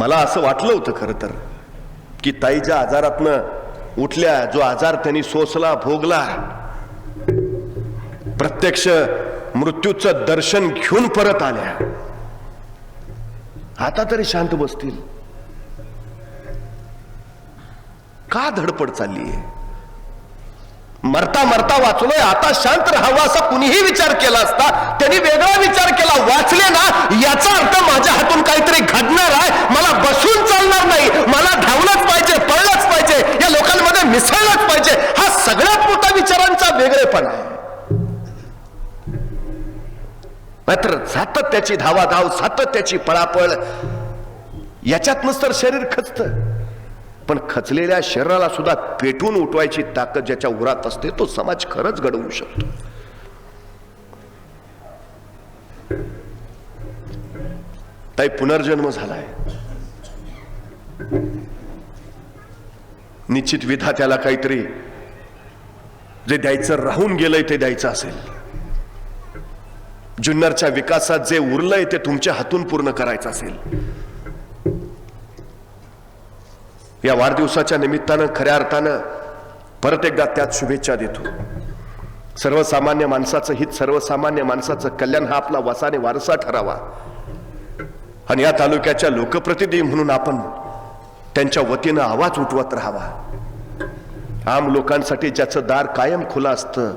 मला असं वाटलं होतं खरं तर की ताईच्या आजारातनं उठल्या जो आजार त्यांनी सोसला भोगला प्रत्यक्ष मृत्यूचं दर्शन घेऊन परत आल्या. आता तरी शांत बसतील. का धडपड चालली मरता मरता वाचलोय आता शांत राहावा असा कुणीही विचार केला असता त्यांनी वेगळा वेगळेपण आहे. मात्र सातत्याची धावाधाव सातत्याची पळापळ याच्यात तर शरीर खचत. पण खचलेल्या शरीराला सुद्धा पेटून उठवायची ताकद ज्याच्या उरात असते तो समाज खरंच घडवू शकतो. ताई पुनर्जन्म झालाय. निश्चित विधा त्याला काहीतरी जे द्यायचं राहून गेलंय ते द्यायचं असेल. जुन्नरच्या विकासात जे उरलंय ते तुमच्या हातून पूर्ण करायचं असेल. या वाढदिवसाच्या निमित्तानं खऱ्या अर्थानं परत एकदा त्यात शुभेच्छा देतो. सर्वसामान्य माणसाचं हित सर्वसामान्य माणसाचं कल्याण हा आपला वसाने वारसा ठरावा. आणि या तालुक्याच्या लोकप्रतिनिधी म्हणून आपण त्यांच्या वतीनं आवाज उठवत राहावा. आम लोकांसाठी ज्याचं दार कायम खुलं असतं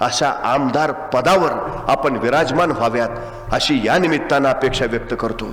अशा आमदार पदावर आपण विराजमान व्हाव्यात अशी या निमित्तानं अपेक्षा व्यक्त करतो.